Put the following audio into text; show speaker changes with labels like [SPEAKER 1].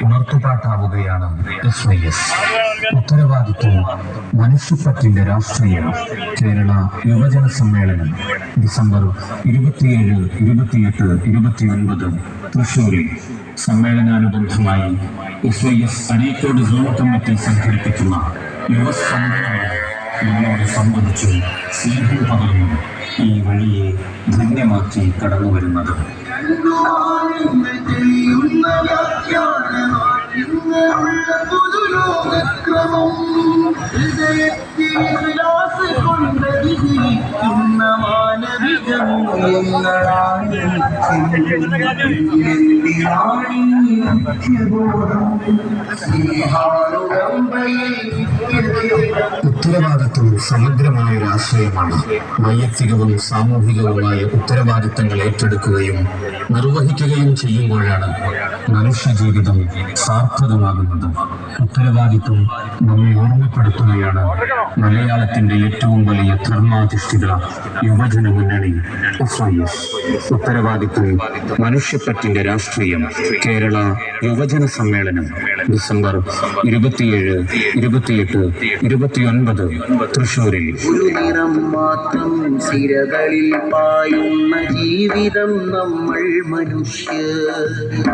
[SPEAKER 1] ഉണർത്തുപാട്ടാവുകയാണ് ഉത്തരവാദിത്വം മനുഷ്യപ്പറ്റിന്റെ രാഷ്ട്രീയം. കേരള യുവജന സമ്മേളനം. ഡിസംബർ ഇരുപത്തിയേഴ് ഇരുപത്തിയെട്ട് ഇരുപത്തിയൊൻപത്. തൃശൂരിൽ സമ്മേളനാനുബന്ധമായി S Y S Areekode zone committee സംഘടിപ്പിക്കുന്ന യുവസ്പന്ദനമാണ് സംബന്ധിച്ച് സ്നേഹം പകർന്നു ഈ വഴിയെ ധന്യമാക്കി കടന്നു വരുന്നത്
[SPEAKER 2] പുതുലോകക്രമം ഹൃദയത്തിൽ വിലാസ് കൊണ്ട് വിധിക്കുന്ന മാനവികങ്ങളാണ്
[SPEAKER 1] ഉത്തരവാദിത്വം സമഗ്രമായ ഒരു ആശയമാണ്. വൈയക്തികവും സാമൂഹികവുമായ ഉത്തരവാദിത്തങ്ങൾ ഏറ്റെടുക്കുകയും നിർവഹിക്കുകയും ചെയ്യുമ്പോഴാണ് മനുഷ്യജീവിതം സാർത്ഥകമാകുന്നത്. ഉത്തരവാദിത്വം നമ്മെ ഓർമ്മപ്പെടുത്തുകയാണ് മലയാളത്തിന്റെ ഏറ്റവും വലിയ ധർമാധിഷ്ഠിത യുവജന മുന്നണി ഉത്തരവാദിത്വം മനുഷ്യപ്പറ്റിന്റെ രാഷ്ട്രീയം കേരള യുവജന സമ്മേളനം. ഡിസംബർ ഇരുപത്തിയേഴ് ഇരുപത്തിയെട്ട് ഇരുപത്തിയൊൻപത് തൃശൂരിൽ
[SPEAKER 2] ജീവിതം നമ്മൾ മനുഷ്യർ